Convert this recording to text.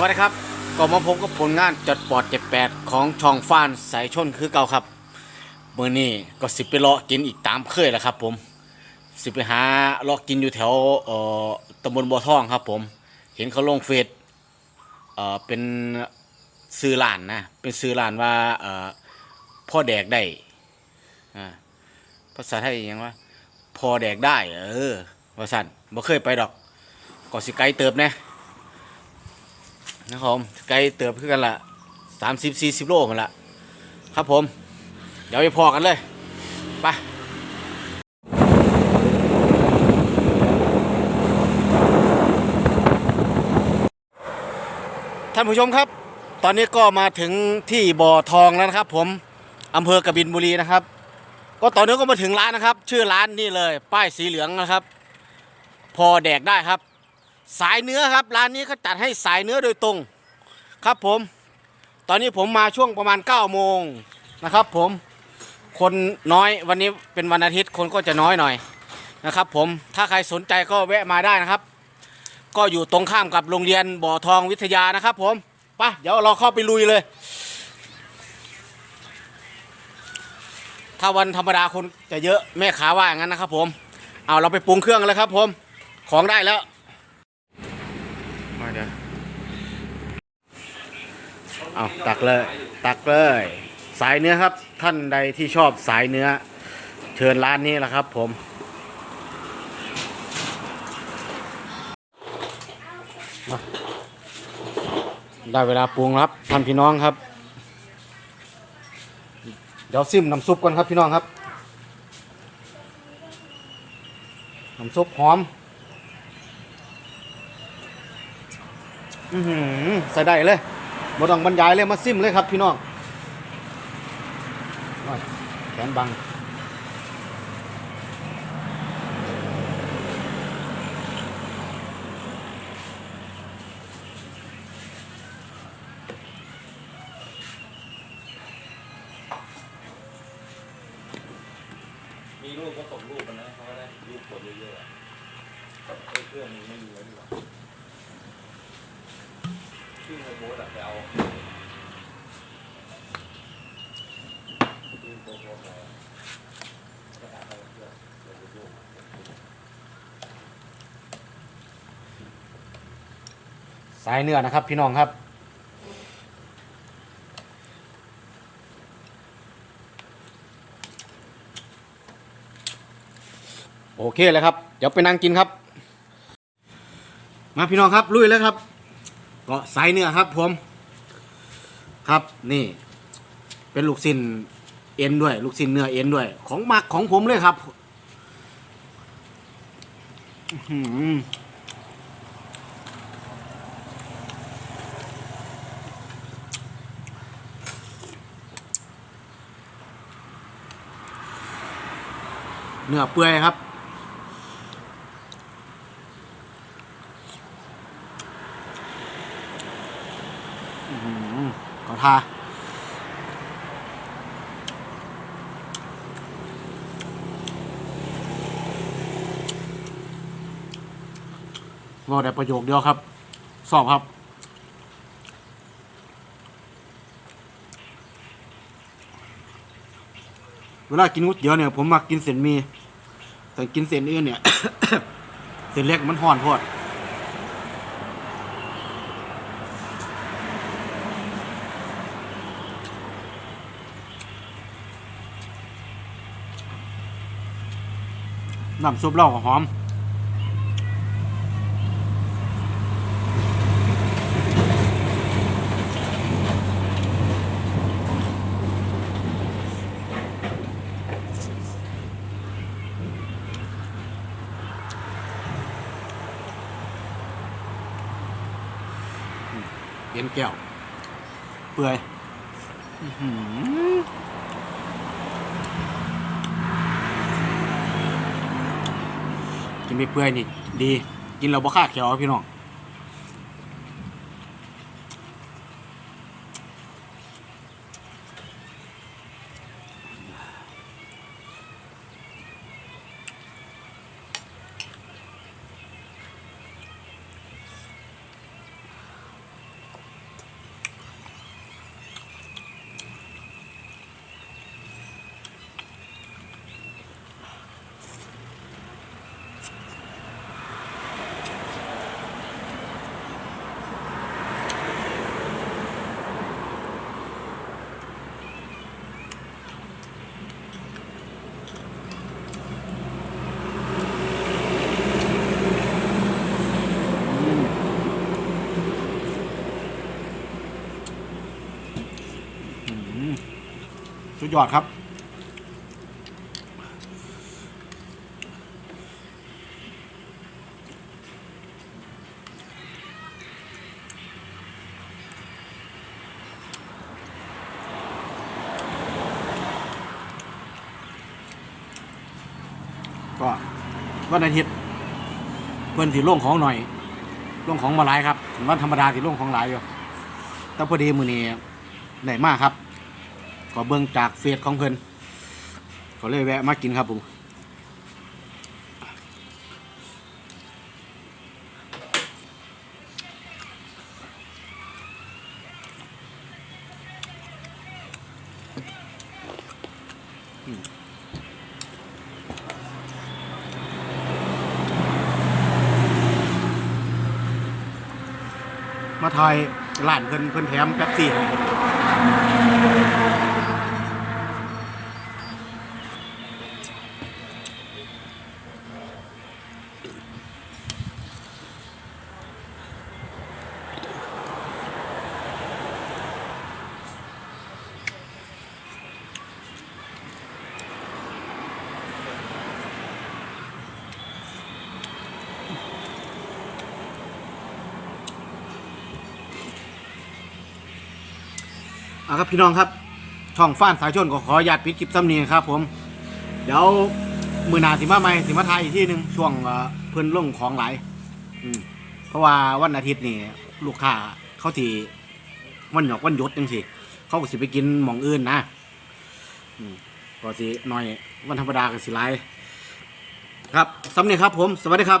วัสดีครับก็มาพบกับผลงานจดปอดเจ็ดแปดของช่องฟ้านสายชนคือเก่าครับเมื่อนี้ก็สิไปเลาะกินอีกตามเคยแหล้วครับผม สิไปหาเลาะกินอยู่แถวเอ่อตำบลบ่อทองครับผม เห็นเขาลงเฟซเอ่อเป็นซื้อร้านนะเป็นซื้อร้านว่าเอ่อพ่อแดกได้อ่าภาษาไทยยังว่าพอแดกได้ เออว่าสั่นบ่เคยไปดอกก็สิไกลเติบแน่ นะครับผมไกลเติบขึ้นกันละสามสิบสี่สิบโลกันละครับผม เดี๋ยวไปพอกันเลยไปท่านผู้ชมครับ ตอนนี้ก็มาถึงที่บ่อทองแล้วนะครับ ผมอำเภอกบินบุรีนะครับ ก็ตอนนี้ก็มาถึงร้านนะครับ ชื่อร้านนี่เลย ป้ายสีเหลืองนะครับ พอแดกได้ครับ สายเนื้อครับร้านนี้เขาจัดให้สายเนื้อโดยตรงครับผม ตอนนี้ผมมาช่วงประมาณ9โมงนะครับผมคนน้อยวันนี้เป็นวันอาทิตย์คนก็จะน้อยหน่อยนะครับผมถ้าใครสนใจก็แวะมาได้นะครับ ก็อยู่ตรงข้ามกับโรงเรียนบ่อทองวิทยานะครับผมไปเดี๋ยวเราเข้าไปลุยเลย ถ้าวันธรรมดาคนจะเยอะแม่ขาว่าอย่างนั้นนะครับผมเอาเราไปปรุงเครื่องเลยครับผมของได้แล้ว มาเดี๋ยว เอาตักเลย ตักเลย สายเนื้อครับ ท่านใดที่ชอบสายเนื้อ เชิญร้านนี้แหละครับผมได้เวลาปรุงครับท่านพี่น้องครับ เดี๋ยวซิมน้ำซุปก่อนครับพี่น้องครับน้ำซุปหอมอือหือใส่ได้เลย บ่ต้องบรรยายเลยมาซิมเลยครับพี่น้องแขนบังมีรูปก็ส่งรูปมันนะเขาก็ได้รูปคนเยอะๆเพื่อนมึงไม่มีไว้ดีกว่า ชื่อโมโบสอะไปเอาชื่อโมโบสไปอะก็ตามไปเพื่อนเดี๋ยวดูรูปสายเนื้อนะครับ พี่น้องครับ โอเคเลยครับ เดี๋ยวไปนั่งกินครับ มาพี่น้องครับลุยแล้วครับ ก็สายเนื้อครับผม ครับนี่ เป็นลูกสิ้นเอ็นด้วย ลูกสิ้นเนื้อเอ็นด้วย ของมักของผมเลยครับเนื้อเปื่อยครับ อื้อหือ ขอทาบอกได้ประโยคเดียวครับ สอบครับ เวลากินก๋วยเตี๋ยวเนี่ย ผมมักกินเส้นมี แต่กินเส้นอื่นเนี่ย เส้นเล็กมันห่อนโพด น้ำซุปเหล้าก็หอมเย็นแก้ว เปื่อยอื้อหือ กินไปเปื่อยนี่ดี กินเราบ่ค่าเขียวพี่น้อง สุดยอดครับ ก็วันอาทิตย์เพื่อนสีโล่งของหน่อยล่งของมาหลายครับถึงวันธรรมดาสีโล่งของหลายอยู่แต่พอดีมือนี้ไหนมากครับ ก็เบิ่งจากเฟซของเพิ่นก็เลยแวะมากินครับผมมาทายร้านเพิ่นเพิ่นแถมแป๊บซี่ ให้อะครับพี่น้องครับ ช่องฟ้านสายชนก็ขออนุญาตปิดคลิปซ้ำนี้ครับ ผม เดี๋ยวมือหนาสิมาใหม่สิมาทยอีกที่หนึ่งช่วงเอ่อเพิ่นลงของหลายอืมเพราะว่าวันอาทิตย์นี่ลูกค้าเขาที่วันหยอกวันหยศจังสิเขาก็สิไปกินหมองอื่นนะอืมก็สิหน่อยวันธรรมดาก็สิหลายครับสำเนียงครับผม สวัสดีครับ